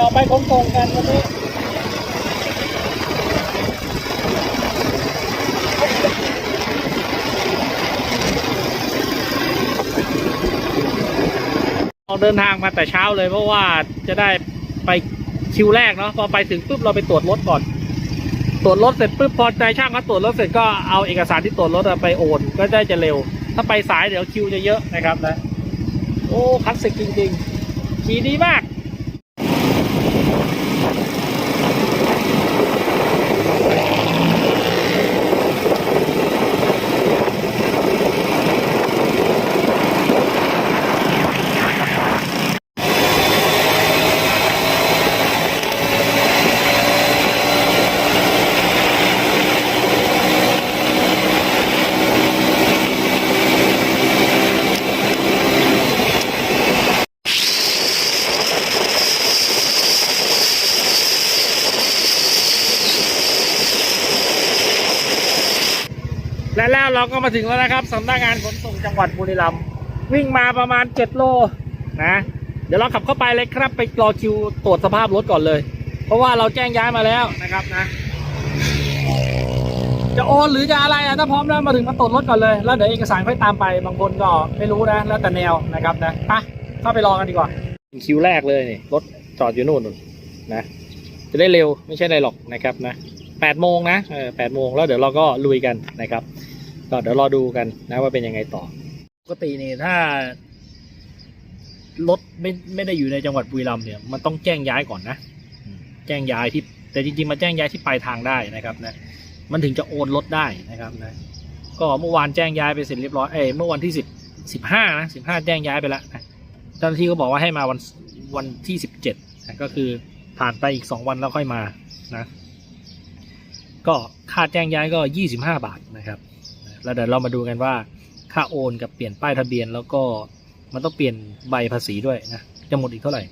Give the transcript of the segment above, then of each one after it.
ออกไปคงตรงๆกันวันนี้ออกเดินทางมาแต่เช้าเลยเพราะว่าจะได้ไปคิวแรกเนาะพอไปถึงปุ๊บเราไปตรวจรถก่อน ตรวจรถเสร็จปุ๊บพอใจช่างเขาตรวจรถเสร็จก็เอาเอกสารที่ตรวจรถไปโอนก็ได้จะเร็ว ถ้าไปสายเดี๋ยวคิวจะเยอะนะครับนะ โอ้คลาสสิกจริงๆ ขี่ดีมาก และแล้วเราก็มาถึงแล้วนะครับสำนักงานขนส่งจังหวัดบุรีรัมย์วิ่งมาประมาณ7โลนะ เดี๋ยวเราขับเข้าไปเลยครับ ไปรอคิวตรวจสภาพรถก่อนเลย เพราะว่าเราแจ้งย้ายมาแล้วนะครับนะ จะโอนหรือจะอะไรอะถ้าพร้อมแล้วมาถึงมาตรวจรถก่อนเลย แล้วเดี๋ยวเอกสารค่อยตามไปบางคนก็ไม่รู้นะ แล้วแต่แนวนะครับนะไปเข้าไปรอกันดีกว่าคิวแรกเลยนี่รถจอดอยู่นู่นนู่นนะจะได้เร็วไม่ใช่อะไรหรอกนะครับนะแปดโมงนะเออแปดโมงแล้วเดี๋ยวเราก็ลุยกันนะครับ ก็เดี๋ยวรอดูกันนะว่าเป็นยังไงต่อ ปกตินี่ถ้ารถไม่ไม่ได้อยู่ในจังหวัดบุรีรัมย์เนี่ยมันต้องแจ้งย้ายก่อนนะ แจ้งย้ายที่ แต่จริงๆมาแจ้งย้ายที่ปลายทางได้นะครับนะมันถึงจะโอนรถได้นะครับนะก็เมื่อวานแจ้งย้ายไปเสร็จเรียบร้อยเอ้เมื่อวันที่สิบสิบห้านะสิบห้าแจ้งย้ายไปแล้วเจ้าหน้าที่ก็บอกว่าให้มาวันวันที่สิบเจ็ดก็คือผ่านไปอีกสองวันแล้วค่อยมานะ ก็ค่าแจ้งย้ายก็ยี่สิบห้าบาทนะครับ แล้วเดี๋ยวเรามาดูกันว่าค่าโอนกับเปลี่ยนป้ายทะเบียนแล้วก็มันต้องเปลี่ยนใบภาษีด้วยนะจะหมดอีกเท่าไหร่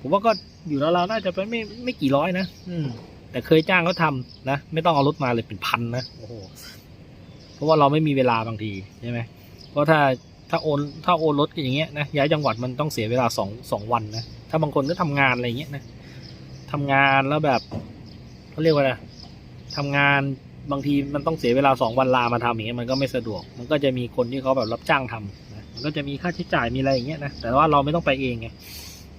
ผมว่าก็อยู่แล้วเราวๆน่าจะไปไม่ไม่กี่ร้อยนะอืม แต่เคยจ้างเขาทำนะ ไม่ต้องเอารถมาเลยเป็นพันนะโอ้โหเพราะว่าเราไม่มีเวลาบางทีใช่ไหมเพราะถ้าถ้าโอนถ้าโอนรถอย่างเงี้ยนะย้ายจังหวัดมันต้องเสียเวลาสองสองวันนะถ้าบางคนก็ทำงานอะไรเงี้ยนะทำงานแล้วแบบเขาเรียกว่าอะไรทำงาน บางทีมันต้องเสียเวลาสองวันลามาทำอย่างเงี้ยมันก็ไม่สะดวก มันก็จะมีคนที่เขาแบบรับจ้างทำนะมันก็จะมีค่าใช้จ่ายมีอะไรอย่างเงี้ยนะแต่ว่าเราไม่ต้องไปเองไง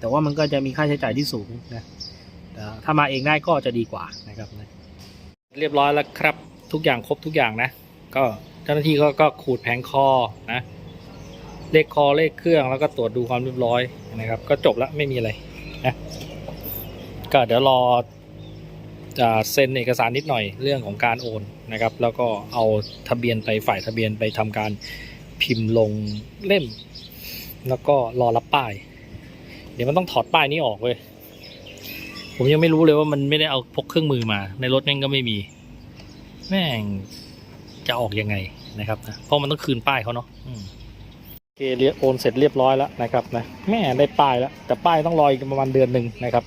แต่ว่ามันก็จะมีค่าใช้จ่ายที่สูงนะแต่ถ้ามาเองได้ก็จะดีกว่านะครับนะเรียบร้อยแล้วครับทุกอย่างครบทุกอย่างนะ ก็เจ้าหน้าที่ก็ก็ขูดแผงคอนะเลขคอเลขเครื่องแล้วก็ตรวจดูความเรียบร้อยนะครับ ก็จบแล้วไม่มีอะไรนะก็เดี๋ยวรอ เซ็นเอกสารนิดหน่อยเรื่องของการโอนนะครับ แล้วก็เอาทะเบียนไปฝ่ายทะเบียนไปทำการพิมพ์ลงเล่ม แล้วก็รอรับป้าย เดี๋ยวมันต้องถอดป้ายนี้ออกเว้ยผมยังไม่รู้เลยว่ามันไม่ได้เอาพกเครื่องมือมา ในรถแม่งก็ไม่มี แม่งจะออกยังไงนะครับนะเพราะมันต้องคืนป้ายเขาเนาะโอเคเรียโอนเสร็จเรียบร้อยแล้วนะครับนะแม่ได้ป้ายแล้ว แต่ป้ายต้องรออีกประมาณเดือนหนึ่งนะครับ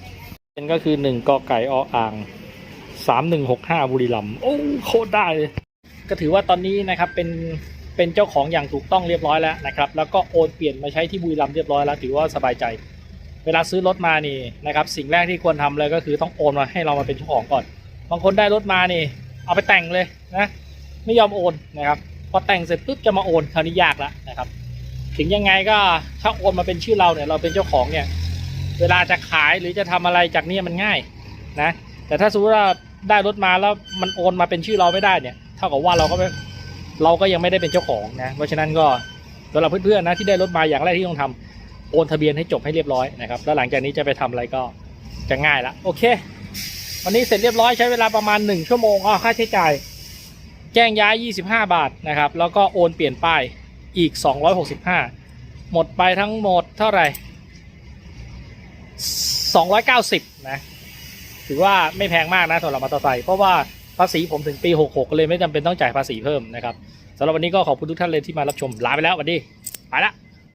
เป็นก็คือหนึ่งกอไก่ออ่าง สามหนึ่งหกห้าบุรีรัมโอ้โคตรได้เลยก็ถือว่าตอนนี้นะครับเป็นเป็นเจ้าของอย่างถูกต้องเรียบร้อยแล้วนะครับ แล้วก็โอนเปลี่ยนมาใช้ที่บุรีรัมเรียบร้อยแล้วถือว่าสบายใจ เวลาซื้อรถมานี่นะครับสิ่งแรกที่ควรทำเลยก็คือต้องโอนมาให้เรามาเป็นเจ้าของก่อน บางคนได้รถมานี่ เอาไปแต่งเลยนะไม่ยอมโอนนะครับพอแต่งเสร็จปุ๊บจะมาโอนคราวนี้ยากแล้วนะครับ ถึงยังไงก็ถ้าโอนมาเป็นชื่อเราเนี่ยเราเป็นเจ้าของเนี่ย เวลาจะขายหรือจะทำอะไรจากนี้มันง่ายนะแต่ถ้าสมมติว่า ได้รถมาแล้วมันโอนมาเป็นชื่อเราไม่ได้เนี่ยเท่ากับว่าเราก็ไม่เราก็ยังไม่ได้เป็นเจ้าของนะเพราะฉะนั้นก็สำหรับเพื่อนๆนะที่ได้รถมาอย่างแรกที่ต้องทำโอนทะเบียนให้จบให้เรียบร้อยนะครับแล้วหลังจากนี้จะไปทำอะไรก็จะง่ายละโอเค วันนี้เสร็จเรียบร้อยใช้เวลาประมาณ 1 ชั่วโมงอ๋อค่าใช้จ่าย แจ้งย้าย 25 บาทนะครับแล้วก็โอนเปลี่ยนป้ายอีก 265 หมดไปทั้งหมดเท่าไหร่ 290 นะ ถือว่าไม่แพงมากนะสำหรับมอเตอร์ไซค์เพราะว่าภาษีผมถึงปี 66 ก็เลยไม่จำเป็นต้องจ่ายภาษีเพิ่มนะครับสำหรับวันนี้ก็ขอบคุณทุกท่านเลยที่มารับชมลาไปแล้วสวัสดีไปละ